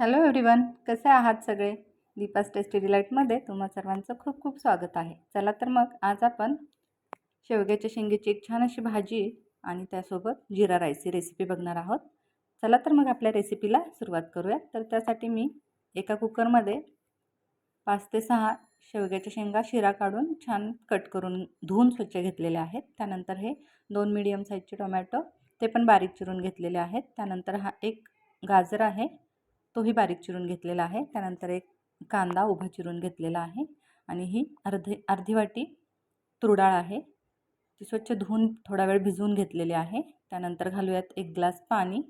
Hello everyone कसे आहात सगळे? दीपास टेस्टी डिलाईटमध्ये तुम्हा सर्वांचं खूप खूप स्वागत आहे. चला तर मग आज आपण शेवग्याच्या शेंगेची एक छान अशी भाजी आणि त्यासोबत जिरा राईसची रेसिपी बघणार आहोत. चला तर मग आपल्या रेसिपीला सुरुवात करूयात. तर त्यासाठी मी एका कुकरमध्ये पाच ते सहा शेवग्याच्या शेंगा शिरा काढून छान कट करून धुवून स्वच्छ घेतलेले आहेत. त्यानंतर हे दोन मीडियम साईजचे टोमॅटो ते पण बारीक चिरून घेतलेले आहेत. त्यानंतर हा एक गाजर आहे. तोही बारीक चिरून घेतलेला आहे. त्यानंतर एक कांदा उभा चिरून घेतलेला आहे आणि ही अर्धी अर्धी वाटी तुरडाळ आहे. ती स्वच्छ धुवून थोडा वेळ भिजवून घेतलेली आहे. त्यानंतर घालूयात एक ग्लास पाणी.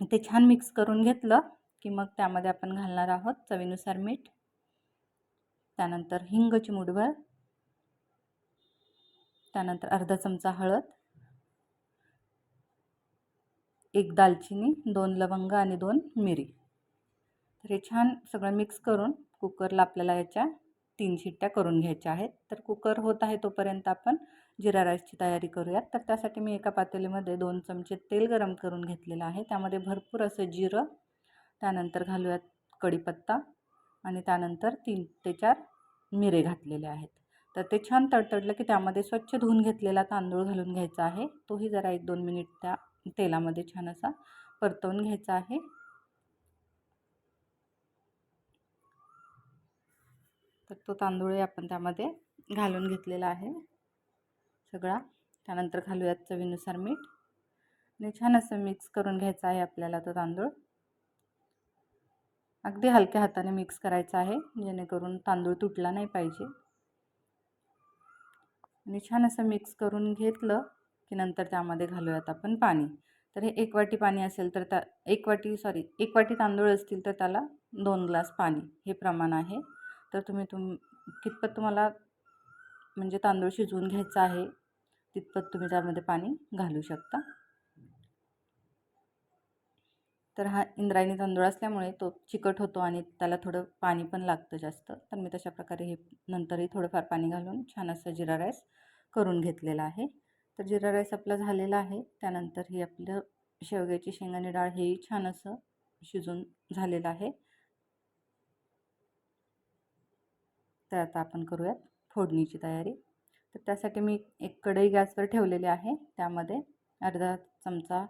ते छान मिक्स करून घेतलं की मग त्यामध्ये आपण घालणार आहोत चवीनुसार मीठ. त्यानंतर हिंग चिमूटभर. त्यानंतर अर्धा चमचा हळद. एक दालचिनी दोन लवंग आणि दोन मिरी. तर हे छान सगळं मिक्स करून कुकरला आपल्याला याच्या तीन शिट्ट्या करून घ्यायच्या आहेत. तर कुकर होत आहे तोपर्यंत आपण जिरा राईसची तयारी करूयात. तर त्यासाठी मी एका पातेलीमध्ये दोन चमचे तेल गरम करून घेतलेलं आहे. त्यामध्ये भरपूर असं जिरं त्यानंतर घालूयात कढीपत्ता आणि त्यानंतर तीन ते चार मिरे घातलेले आहेत. तर ते छान तडतडलं की त्यामध्ये स्वच्छ धुवून घेतलेला तांदूळ घालून घ्यायचा आहे. तोही जरा एक दोन मिनिट त्या तेलामध्ये छान असा परतवून घ्यायचा आहे. तर तो तांदूळही आपण त्यामध्ये घालून घेतलेला आहे. सगळा. त्यानंतर घालूयात चवीनुसार मीठ. आणि छान असं मिक्स करून घ्यायचं आहे आपल्याला तो तांदूळ. अगदी हलक्या हाताने मिक्स करायचा आहे जेणेकरून तांदूळ तुटला नाही पाहिजे. आणि छान असं मिक्स करून घेतलं की नंतर त्यामध्ये घालूयात आपण पाणी. तर हे एक वाटी पाणी असेल तर त्या एक वाटी सॉरी एक वाटी तांदूळ असतील तर त्याला दोन ग्लास पाणी हे प्रमाण आहे. तर तुम्ही तुम कितपत तुम्हाला म्हणजे तांदूळ शिजवून घ्यायचं आहे तितपत तुम्ही त्यामध्ये पाणी घालू शकता. तर हा इंद्रायणी तांदूळ असल्यामुळे तो चिकट होतो आणि त्याला थोडं पाणी पण लागतं जास्त. तर मी तशा प्रकारे हे नंतरही थोडंफार पाणी घालून छान असं जिरा राईस करून घेतलेला आहे. तर जिरा राईस आपला झालेला आहे. त्यानंतर ही आपलं शेवग्याची शेंगाने डाळ हेही छान असं शिजून झालेलं आहे. तर आता आपण करूयात फोडणीची तयारी. तर त्यासाठी मी एक कढई गॅसवर ठेवलेली आहे. त्यामध्ये अर्धा चमचा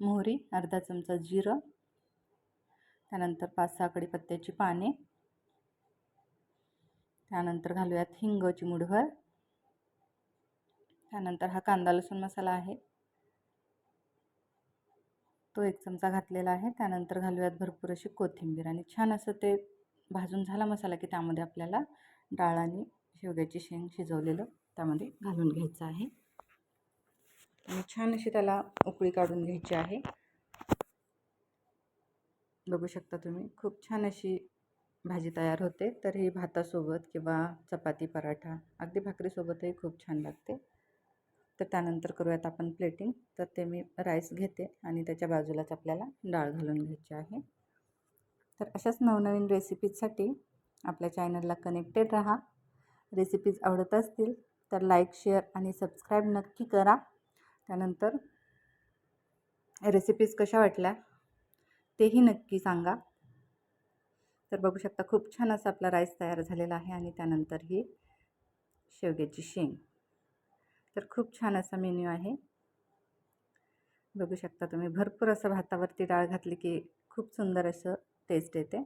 मोहरी अर्धा चमचा जिरं त्यानंतर पाच सहा कडीपत्त्याची पाने त्यानंतर घालूयात हिंग चिमुडभर त्यानंतर हा कांदा लसूण मसाला आहे. तो एक चमचा घातलेला आहे. त्यानंतर घालूयात भरपूर अशी कोथिंबीर आणि छान असं ते भाजून झाला मसाला की त्यामध्ये आपल्याला डाळ आणि शेवग्याची शेंग शिजवलेलं त्यामध्ये घालून घ्यायचं आहे. आणि छान अशी त्याला उकळी काढून घ्यायची आहे. बघू शकता तुम्ही खूप छान अशी भाजी तयार होते. तर ही भातासोबत किंवा चपाती पराठा अगदी भाकरीसोबतही खूप छान लागते. तर त्यानंतर करूयात आपण प्लेटिंग तर ते मी राईस घेते आणि त्याच्या बाजूलाच आपल्याला डाळ घालून घ्यायची आहे. तर अशाच नवनवीन रेसिपीजसाठी आपल्या चॅनलला कनेक्टेड राहा. रेसिपीज आवडत असतील तर लाईक शेअर आणि सबस्क्राईब नक्की करा. त्यानंतर रेसिपीज कशा वाटल्या तेही नक्की सांगा. तर बघू शकता खूप छान असा आपला राईस तयार झालेला आहे आणि त्यानंतर ही शेवग्याची शेंग. तर खूप छान असा मेन्यू आहे. बघू शकता तुम्ही भरपूर असं भातावरती डाळ घातली की खूप सुंदर असं टेस्ट येते.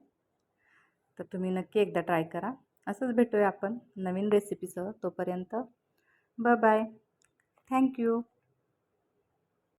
तर तुम्ही नक्की एकदा ट्राय करा. असंच भेटूया आपण नवीन रेसिपीसह तोपर्यंत ब बाय थँक्यू